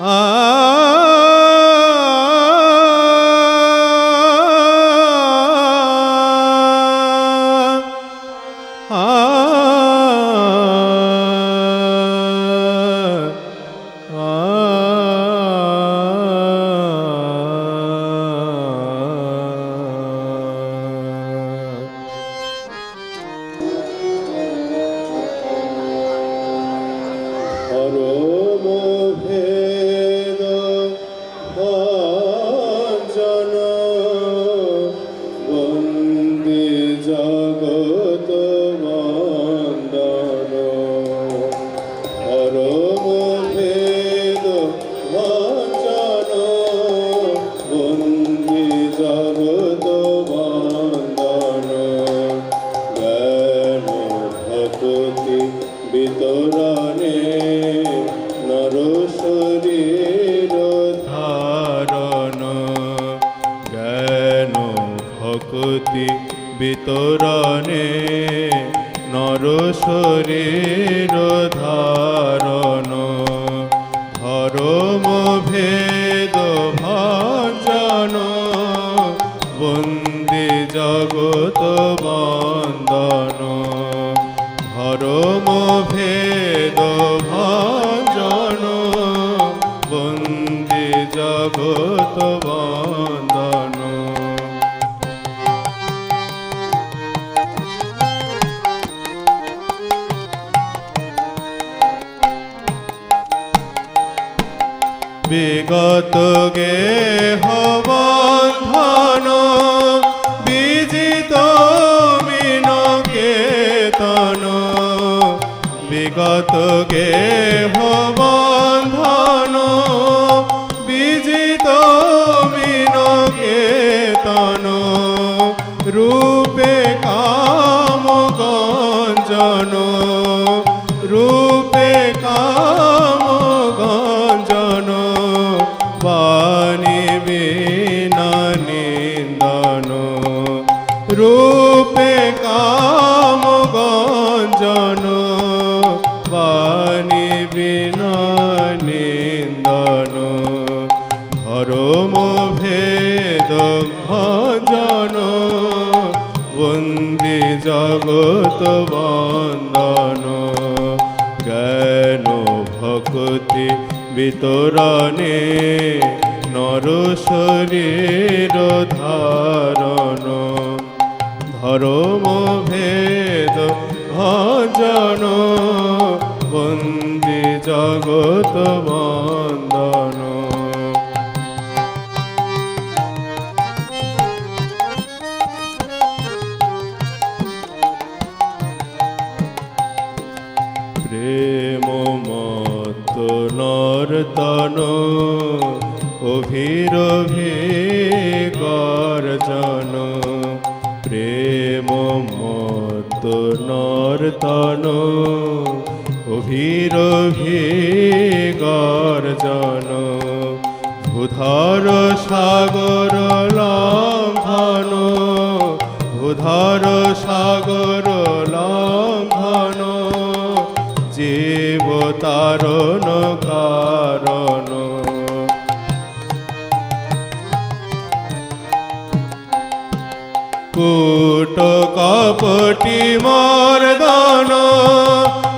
Ah. ভক্তি বিতরণে নর শরীর ধারণ। জ্ঞান ভক্তি বিতরণে নর শরীর ধারণ। ধর্ম বন্দন বিগত গেহ বন্ধন বিজিত মিন কেতন বিগত গেহ বন্ধন গঞ্জন বাণী বিনা নিন্দন। ধর্ম ভেদ ভজন বন্দি জগত বন্দন। জ্ঞান ভক্তি বিতরণে নর শরীর ধারণ। ধর্ম ভজন বন্দি জগত বন্দন। প্রেম মত নর্তন অভিরভি গর্জন। প্রেম মত নর্তন অভিরভি গর্জন ভূধর সাগর লঙ্ঘন ভূধর সাগর লঙ্ঘন জীব তারণ কারণ কপটি মর্দন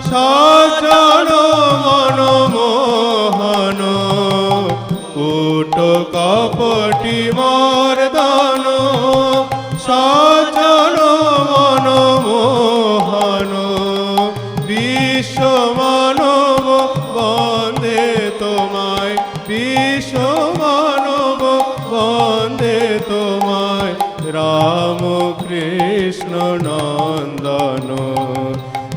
সজন মনমোহন কুট কপটি মর্দন সজন মনমোহন বিশ্ব মানব বন্দে তোমায় বিশ্ব রাম কৃষ্ণ নন্দন,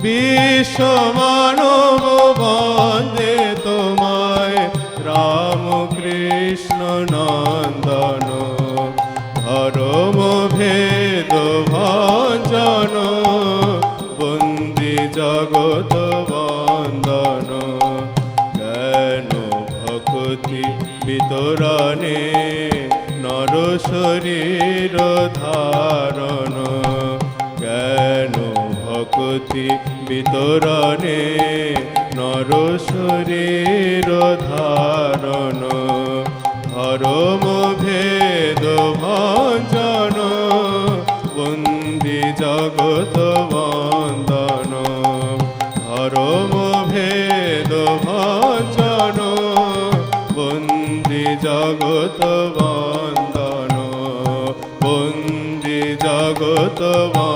বিশ্ব মানব বন্দে তোমায়। রাম কৃষ্ণ নন্দন, ধর্ম ভেদ ভঞ্জন, বন্দি জগত শরীর ধারণ। জ্ঞান ভক্তি বিতরণে নর শরীর ধারণ? ধর্ম ভেদ ভঞ্জন, বন্দি জগত বন্দন। ধর্ম ভেদ ভঞ্জন, বন্দি জগত বন্দন। বন্দি জগত বন্দন